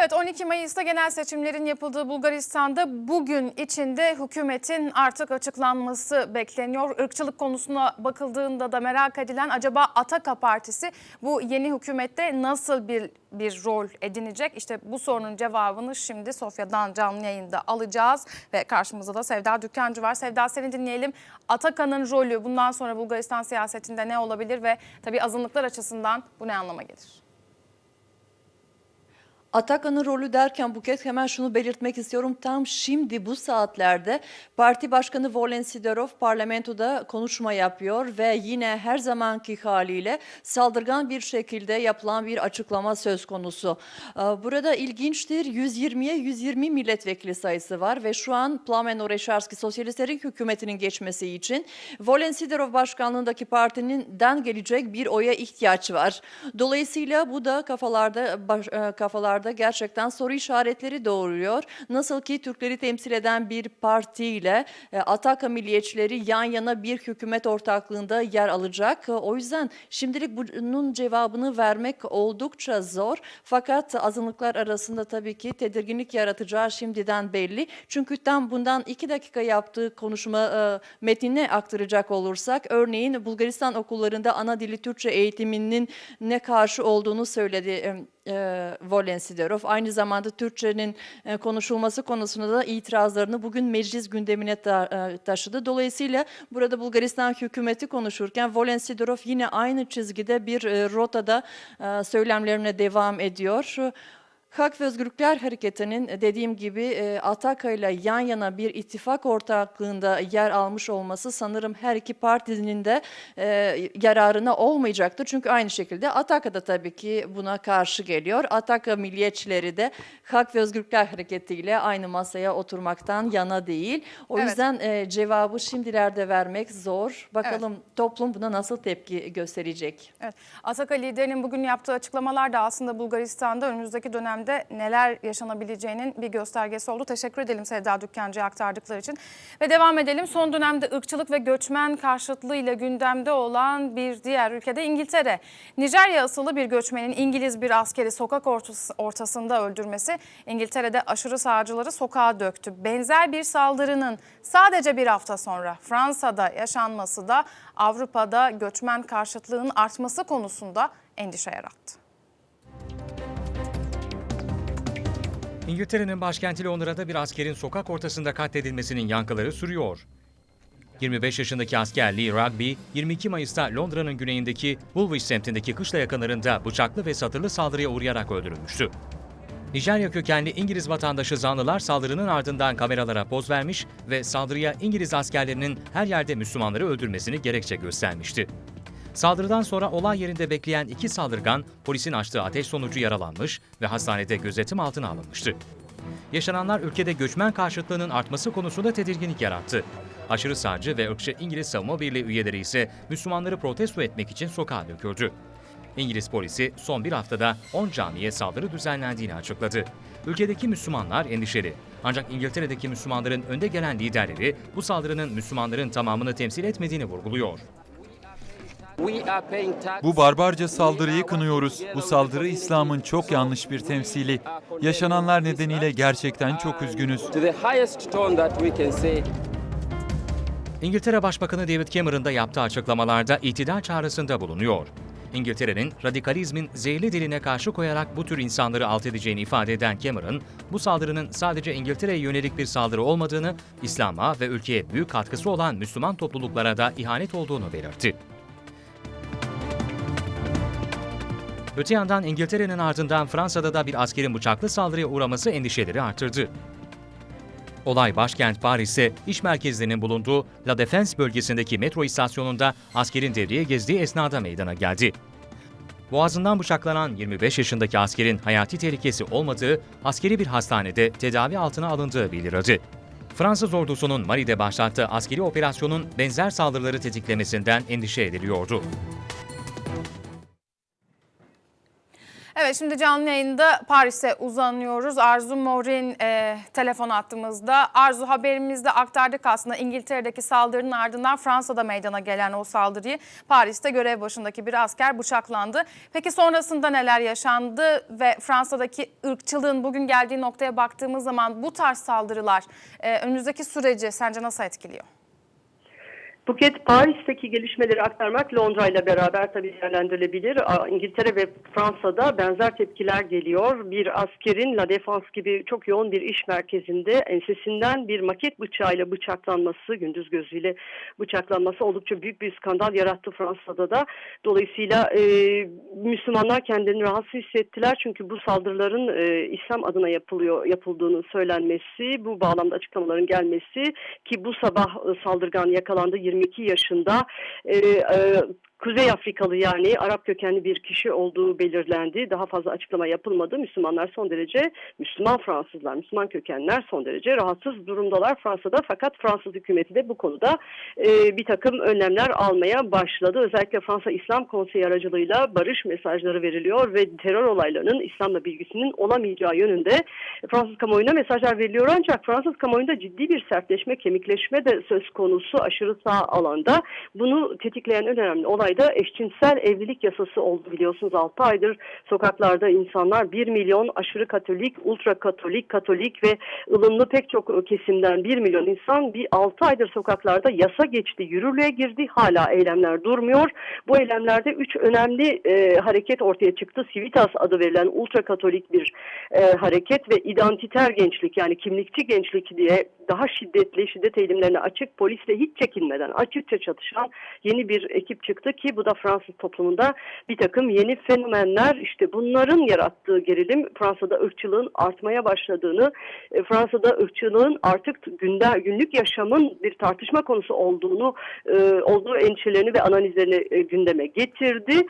Evet 12 Mayıs'ta genel seçimlerin yapıldığı Bulgaristan'da bugün içinde hükümetin artık açıklanması bekleniyor. Irkçılık konusuna bakıldığında da merak edilen acaba Ataka Partisi bu yeni hükümette nasıl bir bir rol edinecek? İşte bu sorunun cevabını şimdi Sofya'dan canlı yayında alacağız ve karşımızda da Sevda Dükkancı var. Sevda seni dinleyelim. Ataka'nın rolü bundan sonra Bulgaristan siyasetinde ne olabilir ve tabii azınlıklar açısından bu ne anlama gelir? Atakan'ın rolü derken Buket hemen şunu belirtmek istiyorum. Tam şimdi bu saatlerde parti başkanı Volen Sidorov parlamentoda konuşma yapıyor ve yine her zamanki haliyle saldırgan bir şekilde yapılan bir açıklama söz konusu. Ee, Burada ilginçtir 120'ye 120 milletvekili sayısı var ve şu an Plamen Oreşarski Sosyalistlerin hükümetinin geçmesi için Volen Sidorov başkanlığındaki partinin gelecek bir oya ihtiyaç var. Dolayısıyla bu da kafalarda baş- e, kafalarda gerçekten soru işaretleri doğuruyor. Nasıl ki Türkleri temsil eden bir partiyle e, Ataka milliyetçileri yan yana bir hükümet ortaklığında yer alacak. E, O yüzden şimdilik bunun cevabını vermek oldukça zor. Fakat azınlıklar arasında tabii ki tedirginlik yaratacağı şimdiden belli. Çünkü tam bundan iki dakika yaptığı konuşma e, metnine aktaracak olursak örneğin Bulgaristan okullarında ana dili Türkçe eğitiminin ne karşı olduğunu söyledi e, e, Volen Sidorov. Aynı zamanda Türkçenin e, konuşulması konusunda da itirazlarını bugün meclis gündemine e, taşıdı. Dolayısıyla burada Bulgaristan hükümeti konuşurken Volen Sidorov yine aynı çizgide bir e, rotada söylemlerine devam ediyor. Hak ve Özgürlükler Hareketi'nin dediğim gibi e, Ataka ile yan yana bir ittifak ortaklığında yer almış olması sanırım her iki partinin de e, yararına olmayacaktır. Çünkü aynı şekilde Ataka da tabii ki buna karşı geliyor. Ataka milliyetçileri de Hak ve Özgürlükler Hareketi ile aynı masaya oturmaktan yana değil. O Evet. yüzden e, cevabı şimdilerde vermek zor. Bakalım toplum buna nasıl tepki gösterecek? Evet. Ataka liderinin bugün yaptığı açıklamalar da aslında Bulgaristan'da önümüzdeki dönemde neler yaşanabileceğinin bir göstergesi oldu. Teşekkür edelim Sevda Dükkancı'ya aktardıkları için. Ve devam edelim. Son dönemde ırkçılık ve göçmen karşıtlığıyla gündemde olan bir diğer ülkede İngiltere. Nijerya asıllı bir göçmenin İngiliz bir askeri sokak ortası- ortasında öldürmesi İngiltere'de aşırı sağcıları sokağa döktü. Benzer bir saldırının sadece bir hafta sonra Fransa'da yaşanması da Avrupa'da göçmen karşıtlığının artması konusunda endişe yarattı. İngiltere'nin başkenti Londra'da bir askerin sokak ortasında katledilmesinin yankıları sürüyor. 25 yaşındaki asker Lee Rugby, 22 Mayıs'ta Londra'nın güneyindeki Woolwich semtindeki kışla yakınlarında bıçaklı ve satırlı saldırıya uğrayarak öldürülmüştü. Nijerya kökenli İngiliz vatandaşı zanlılar saldırının ardından kameralara poz vermiş ve saldırıya İngiliz askerlerinin her yerde Müslümanları öldürmesini gerekçe göstermişti. Saldırıdan sonra olay yerinde bekleyen iki saldırgan polisin açtığı ateş sonucu yaralanmış ve hastanede gözetim altına alınmıştı. Yaşananlar ülkede göçmen karşıtlığının artması konusunda tedirginlik yarattı. Aşırı sağcı ve ırkçı İngiliz Savunma Birliği üyeleri ise Müslümanları protesto etmek için sokağa döküldü. İngiliz polisi son bir haftada 10 camiye saldırı düzenlendiğini açıkladı. Ülkedeki Müslümanlar endişeli. Ancak İngiltere'deki Müslümanların önde gelen liderleri bu saldırının Müslümanların tamamını temsil etmediğini vurguluyor. Bu barbarca saldırıyı kınıyoruz. Bu saldırı İslam'ın çok yanlış bir temsili. Yaşananlar nedeniyle gerçekten çok üzgünüz. İngiltere Başbakanı David Cameron da yaptığı açıklamalarda itidal çağrısında bulunuyor. İngiltere'nin radikalizmin zehirli diline karşı koyarak bu tür insanları alt edeceğini ifade eden Cameron, bu saldırının sadece İngiltere'ye yönelik bir saldırı olmadığını, İslam'a ve ülkeye büyük katkısı olan Müslüman topluluklara da ihanet olduğunu belirtti. Öte yandan İngiltere'nin ardından Fransa'da da bir askerin bıçaklı saldırıya uğraması endişeleri artırdı. Olay başkent Paris'te iş merkezlerinin bulunduğu La Défense bölgesindeki metro istasyonunda askerin devreye gezdiği esnada meydana geldi. Boğazından bıçaklanan 25 yaşındaki askerin hayati tehlikesi olmadığı, askeri bir hastanede tedavi altına alındığı bildirildi. Fransız ordusunun Mali'de başlattığı askeri operasyonun benzer saldırıları tetiklemesinden endişe ediliyordu. Evet şimdi canlı yayında Paris'e uzanıyoruz. Arzu Morin e, telefon attığımızda. Arzu haberimizde aktardık aslında İngiltere'deki saldırının ardından Fransa'da meydana gelen o saldırıyı Paris'te görev başındaki bir asker bıçaklandı. Peki sonrasında neler yaşandı ve Fransa'daki ırkçılığın bugün geldiği noktaya baktığımız zaman bu tarz saldırılar e, önümüzdeki süreci sence nasıl etkiliyor? Buket Paris'teki gelişmeleri aktarmak Londra ile beraber tabii değerlendirilebilir. İngiltere ve Fransa'da benzer tepkiler geliyor. Bir askerin La Défense gibi çok yoğun bir iş merkezinde ensesinden bir maket bıçağıyla bıçaklanması, gündüz gözüyle bıçaklanması oldukça büyük bir skandal yarattı Fransa'da da. Dolayısıyla e, Müslümanlar kendilerini rahatsız hissettiler. Çünkü bu saldırıların e, İslam adına yapılıyor yapıldığını söylenmesi, bu bağlamda açıklamaların gelmesi ki bu sabah e, saldırgan yakalandı 22 yaşında. E, e, Kuzey Afrikalı yani Arap kökenli bir kişi olduğu belirlendi. Daha fazla açıklama yapılmadı. Müslümanlar son derece, Müslüman Fransızlar, Müslüman kökenler son derece rahatsız durumdalar Fransa'da. Fakat Fransız hükümeti de bu konuda e, bir takım önlemler almaya başladı. Özellikle Fransa İslam Konseyi aracılığıyla barış mesajları veriliyor ve terör olaylarının İslam'la bilgisinin olamayacağı yönünde Fransız kamuoyuna mesajlar veriliyor. Ancak Fransız kamuoyunda ciddi bir sertleşme, kemikleşme de söz konusu aşırı sağ alanda. Bunu tetikleyen en önemli olay da eşcinsel evlilik yasası oldu biliyorsunuz 6 aydır sokaklarda insanlar 1 milyon aşırı katolik, ultra katolik, katolik ve ılımlı pek çok kesimden 1 milyon insan bir 6 aydır sokaklarda yasa geçti, yürürlüğe girdi. Hala eylemler durmuyor. Bu eylemlerde 3 önemli e, hareket ortaya çıktı. Civitas adı verilen ultra katolik bir e, hareket ve identiter gençlik yani kimlikçi gençlik diye daha şiddetli şiddet eğilimlerine açık polisle hiç çekinmeden açıkça çatışan yeni bir ekip çıktı ki bu da Fransız toplumunda bir takım yeni fenomenler işte bunların yarattığı gerilim Fransa'da ırkçılığın artmaya başladığını e, Fransa'da ırkçılığın artık günde, günlük yaşamın bir tartışma konusu olduğunu e, olduğu endişelerini ve analizlerini e, gündeme getirdi.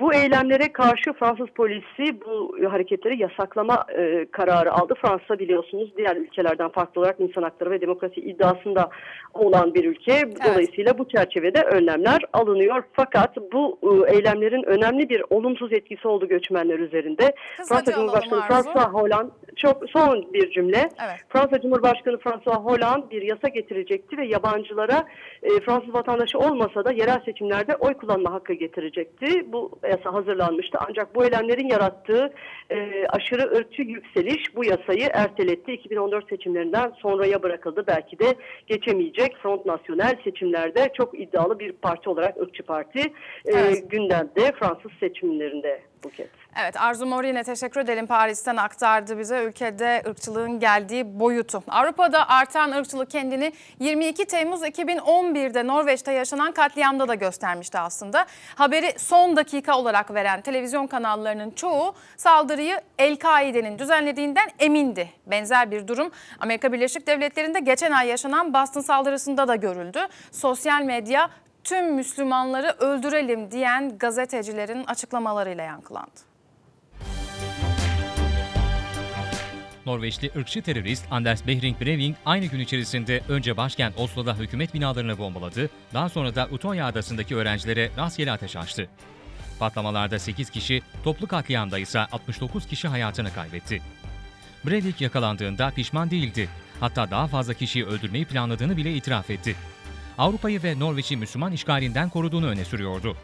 Bu eylemlere karşı Fransız polisi bu hareketleri yasaklama kararı aldı. Fransa biliyorsunuz diğer ülkelerden farklı olarak insan hakları ve demokrasi iddiasında olan bir ülke. Dolayısıyla bu çerçevede önlemler alınıyor. Fakat bu e, eylemlerin önemli bir olumsuz etkisi oldu göçmenler üzerinde. Kısaca Fransa Cumhurbaşkanı. François Hollande çok son bir cümle. Evet. Fransa Cumhurbaşkanı François Hollande bir yasa getirecekti ve yabancılara e, Fransız vatandaşı olmasa da yerel seçimlerde oy kullanma hakkı getirecekti. Bu yasa hazırlanmıştı. Ancak bu eylemlerin yarattığı e, aşırı ırkçı yükseliş bu yasayı erteletti. 2014 seçimlerinden sonraya bırakıldı. Belki de geçemeyecek Front National seçimlerde çok iddialı bir parti olarak ırkçı parti e, Evet. gündemde Fransız seçimlerinde Buket. Evet Arzu Morin'e teşekkür edelim Paris'ten aktardı bize ülkede ırkçılığın geldiği boyutu. Avrupa'da artan ırkçılık kendini 22 Temmuz 2011'de Norveç'te yaşanan katliamda da göstermişti aslında. Haberi son dakika olarak veren televizyon kanallarının çoğu saldırıyı El-Kaide'nin düzenlediğinden emindi. Benzer bir durum Amerika Birleşik Devletleri'nde geçen ay yaşanan Boston saldırısında da görüldü. Sosyal medya tüm Müslümanları öldürelim diyen gazetecilerin açıklamalarıyla yankılandı. Norveçli ırkçı terörist Anders Behring Breivik aynı gün içerisinde önce başkent Oslo'da hükümet binalarını bombaladı, daha sonra da Utoya adasındaki öğrencilere rastgele ateş açtı. Patlamalarda 8 kişi, toplu katliamda ise 69 kişi hayatını kaybetti. Breivik yakalandığında pişman değildi. Hatta daha fazla kişiyi öldürmeyi planladığını bile itiraf etti. Avrupa'yı ve Norveç'i Müslüman işgalinden koruduğunu öne sürüyordu.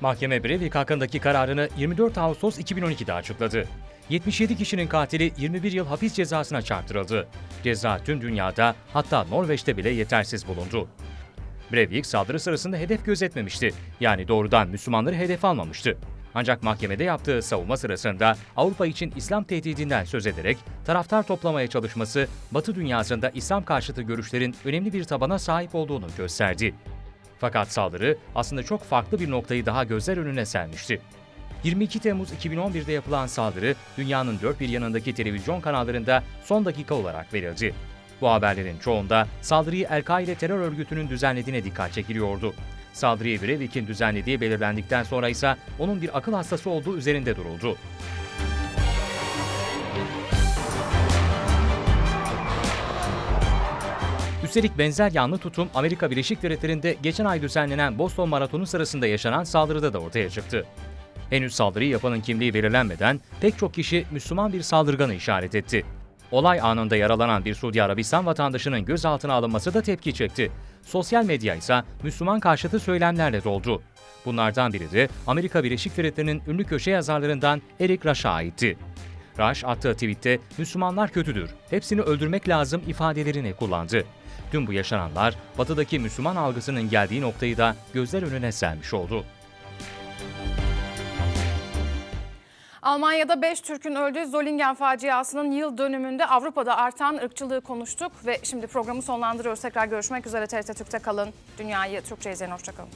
Mahkeme Breivik hakkındaki kararını 24 Ağustos 2012'de açıkladı. 77 kişinin katili 21 yıl hapis cezasına çarptırıldı. Ceza tüm dünyada hatta Norveç'te bile yetersiz bulundu. Breivik saldırı sırasında hedef gözetmemişti. Yani doğrudan Müslümanları hedef almamıştı. Ancak mahkemede yaptığı savunma sırasında Avrupa için İslam tehdidinden söz ederek taraftar toplamaya çalışması Batı dünyasında İslam karşıtı görüşlerin önemli bir tabana sahip olduğunu gösterdi. Fakat saldırı aslında çok farklı bir noktayı daha gözler önüne sermişti. 22 Temmuz 2011'de yapılan saldırı dünyanın dört bir yanındaki televizyon kanallarında son dakika olarak verildi. Bu haberlerin çoğunda saldırıyı El-Kaide terör örgütünün düzenlediğine dikkat çekiliyordu. Saldırıyı Breivik'in düzenlediği belirlendikten sonra ise onun bir akıl hastası olduğu üzerinde duruldu. Üstelik benzer yanlı tutum Amerika Birleşik Devletleri'nde geçen ay düzenlenen Boston Maratonu sırasında yaşanan saldırıda da ortaya çıktı. Henüz saldırıyı yapanın kimliği belirlenmeden pek çok kişi Müslüman bir saldırganı işaret etti. Olay anında yaralanan bir Suudi Arabistan vatandaşının gözaltına alınması da tepki çekti. Sosyal medya ise Müslüman karşıtı söylemlerle doldu. Bunlardan biri de Amerika Birleşik Devletleri'nin ünlü köşe yazarlarından Eric Rush'a aitti. Rush attığı tweette Müslümanlar kötüdür, hepsini öldürmek lazım ifadelerini kullandı. Tüm bu yaşananlar batıdaki Müslüman algısının geldiği noktayı da gözler önüne sermiş oldu. Almanya'da 5 Türk'ün öldüğü Zollingen faciasının yıl dönümünde Avrupa'da artan ırkçılığı konuştuk ve şimdi programı sonlandırıyoruz. Tekrar görüşmek üzere TRT Türk'te kalın. Dünyayı Türkçe izleyin. Hoşçakalın.